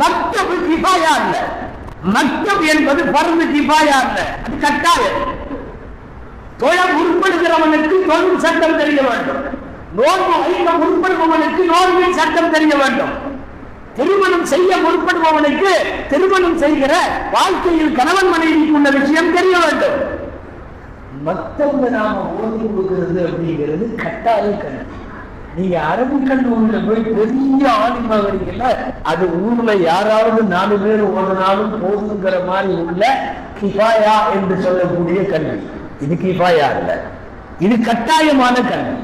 மக்தபு கிஃபாயா இல்ல. மக்தப் என்பது பருந்து கிஃபாயா இல்ல. அது கட்டாயம். தொழில் முற்படுகிறவனுக்கு தொழில் சட்டம் தெரிய வேண்டும். நோன்பு வைக்க முற்படுபவனுக்கு நோன்பின் சட்டம் தெரிய வேண்டும். திருமணம் செய்ய முற்படுபவனுக்கு திருமணம் செய்கிற வாழ்க்கையில் கணவன் மனைவிக்குள்ள விஷயம் தெரிய வேண்டும். மத்தவங்க நாம ஓதி கொடுக்கிறது அப்படிங்கிறது கட்டாயம் கணக்கு. நீங்க அரபு கல்லூரியில போய் பெரிய ஆலிமாகிறீங்கல்ல அது ஊர்ல யாராவது நாலு பேர் ஓடுனாலும் போதுங்கிற மாதிரி உள்ள கிஃபாயா என்று சொல்லக்கூடிய கல்வி. இது கிஃபாயா இல்ல இது கட்டாயமான கல்வி.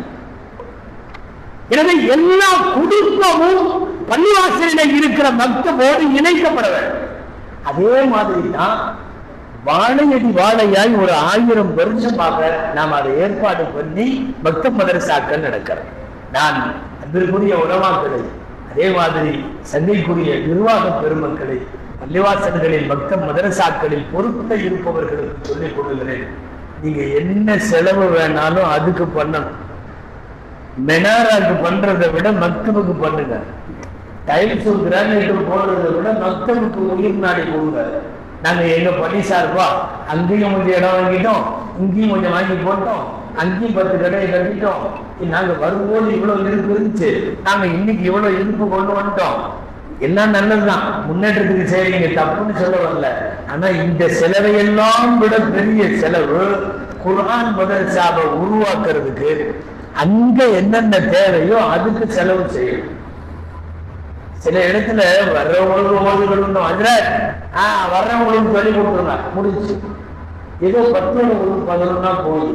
எனவே எல்லா குடும்பமும் பள்ளிவாசலில் இருக்கிற மக்தபோடு இணைக்கப்பட வேண்டும். அதே மாதிரி தான் வாழையடி வாழையாய் ஒரு ஆயிரம் வருஷமாக நாம் அதை ஏற்பாடு பண்ணி பக்த மதரசாக்கள் நடக்கிறோம். நான் அன்பிற்குரிய உணவாக்களை அதே மாதிரி சந்தைக்குரிய நிர்வாக பெருமக்களை பள்ளிவாசல்களில் பக்த மதரசாக்களில் பொறுப்பில் இருப்பவர்களுக்கு சொல்லிக் கொடுக்கிறேன் நீங்க என்ன செலவு வேணாலும் அதுக்கு பண்ணணும். மெனாராக்கு பண்றதை விட மக்தபுக்கு பண்ணுங்க. டைல்ஸ் கிரானைட்டு போடுறதை விட மக்தபுக்கு உயிர் நாடி கொடுங்க. நாங்க எங்க பண்ணி சார்பா அங்கேயும் கொஞ்சம் இடம் வாங்கிட்டோம் இங்கேயும் கொஞ்சம் வாங்கி போட்டோம். அங்கேயும் பத்து கடையை கட்டிட்டோம். நாங்க வரும்போது இவ்வளவு இருப்பு இருந்துச்சு. நாங்க இன்னைக்கு இவ்வளவு இருப்பு கொண்டு வந்துட்டோம். எல்லாம் நல்லதுதான். முன்னேற்றத்துக்கு செய்றீங்க தப்புன்னு சொல்ல வரல. ஆனா இந்த செலவை எல்லாம் விட பெரிய செலவு குரான் மதரசாவை உருவாக்குறதுக்கு அங்க என்னென்ன தேவையோ அதுக்கு செலவு செய்யணும் சில இடத்துல வர்றவங்களுக்கு ஓதுகளும் அதுல ஆஹ் வர்றவங்களுக்கு சொல்லி கொடுத்துருந்தா முடிச்சு ஏதோ பத்து பதினொன்னா போகுது.